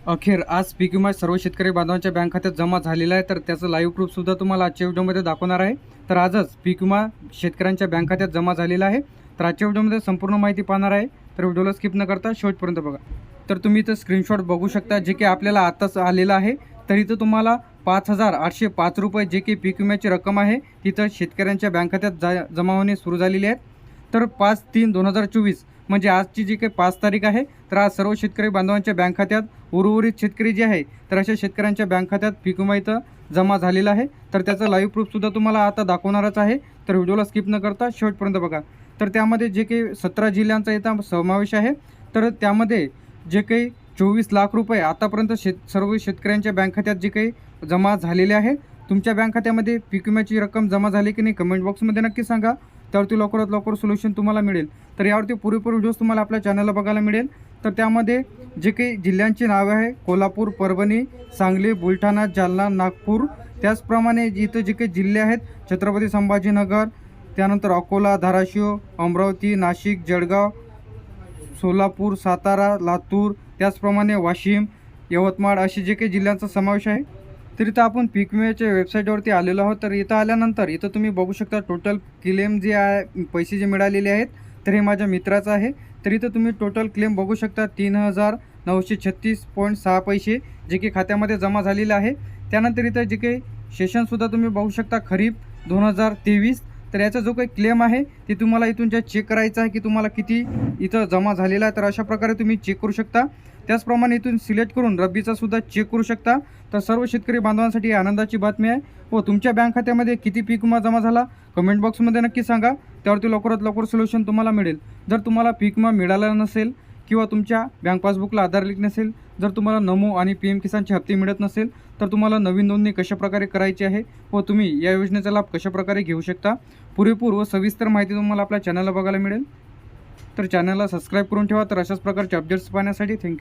अखेर आज पीक विमा सर्व शेतकरी बांधवांच्या बँक खात्यात जमा झालेला आहे. तर त्याचं लाईव्ह प्रूफसुद्धा तुम्हाला आजच्या व्हिडिओमध्ये दाखवणार आहे. तर आजच पीक विमा शेतकऱ्यांच्या बँक खात्यात जमा झालेला आहे. तर आजच्या व्हिडिओमध्ये संपूर्ण माहिती पाहणार आहे. तर व्हिडिओला स्किप न करता शेवटपर्यंत बघा. तर तुम्ही इथं स्क्रीनशॉट बघू शकता जे की आपल्याला आत्ताच आलेलं आहे. तर इथं तुम्हाला पाच हजार आठशे पाच रुपये जे की पीक विम्याची रक्कम आहे तिथं शेतकऱ्यांच्या बँक खात्यात जा जमा होणे सुरू झालेली आहेत तर पाच तीन दोन हजार चोवीस म्हणजे आजची जी काही पाच तारीख आहे तर आज सर्व शेतकरी बांधवांच्या बँक खात्यात उर्वरित शेतकरी जे आहे तर अशा शेतकऱ्यांच्या बँक खात्यात पीक विमा इथं जमा झालेला आहे. तर त्याचं लाईव्ह प्रूफसुद्धा तुम्हाला आता दाखवणारच आहे. तर व्हिडिओला स्किप न करता शेवटपर्यंत बघा. तर त्यामध्ये जे काही सतरा जिल्ह्यांचा इथं समावेश आहे तर त्यामध्ये जे काही चोवीस लाख रुपये आतापर्यंत शेत सर्व शेतकऱ्यांच्या बँक खात्यात जे काही जमा झालेले आहे तुमच्या बँक खात्यामध्ये पीक विम्याची रक्कम जमा झाली की नाही कमेंट बॉक्समध्ये नक्की सांगा. त्यावरती लवकरात लवकर सोल्युशन तुम्हाला मिळेल. तर यावरती पुरेपूर व्हिडिओज तुम्हाला आपल्या चॅनलला बघायला मिळेल. तर त्यामध्ये जे काही जिल्ह्यांची नावे आहे कोल्हापूर परभणी सांगली बुलढाणा जालना नागपूर त्याचप्रमाणे इथं जे काही जिल्हे आहेत छत्रपती संभाजीनगर त्यानंतर अकोला धाराशिव अमरावती नाशिक जळगाव सोलापूर सातारा लातूर त्याचप्रमाणे वाशिम यवतमाळ असे जे काही जिल्ह्यांचा समावेश आहे तर इथं आपण पीक विम्याच्या वेबसाईटवरती आलेलो आहोत. तर इथं आल्यानंतर इथं तुम्ही बघू शकता टोटल क्लेम जे आहे पैसे जे मिळालेले आहेत तर हे माझ्या मित्राचं आहे. तर इथं तुम्ही टोटल क्लेम बघू शकता तीन हजार नऊशे छत्तीस पॉईंट सहा पैसे जे की खात्यामध्ये जमा झालेलं आहे. त्यानंतर इथं जे काही सेशनसुद्धा तुम्ही बघू शकता खरीप दोन हजार तेवीस तर याचा जो काही क्लेम आहे ते तुम्हाला इथून जे चेक करायचं आहे की तुम्हाला किती इथं जमा झालेला आहे. तर अशा प्रकारे तुम्ही चेक करू शकता. त्याचप्रमाणे इथून सिलेक्ट करून रब्बीचा सुद्धा चेक करू शकता. तर सर्व शेतकरी बांधवांसाठी आनंदाची बातमी आहे. व तुमच्या बँक खात्यामध्ये किती पीक विमा जमा झाला? कमेंट बॉक्समध्ये नक्की सांगा. त्यावरती लवकरात लवकर सोल्युशन तुम्हाला मिळेल. जर तुम्हाला पीक विमा मिळाला नसेल किंवा तुमच्या बँक पासबुकला आधार लिंक नसेल जर तुम्हाला नमो आणि पी एम किसानचे हप्ते मिळत नसेल तर तुम्हाला नवीन नोंदणी कशाप्रकारे करायची आहे व तुम्ही या योजनेचा लाभ कशाप्रकारे घेऊ शकता? पुरेपूर व सविस्तर माहिती तुम्हाला आपल्या चॅनलला बघायला मिळेल. तर चॅनलला सबस्क्राईब करून ठेवा. तर अशाच प्रकारचे अपडेट्स पाहण्यासाठी थँक्यू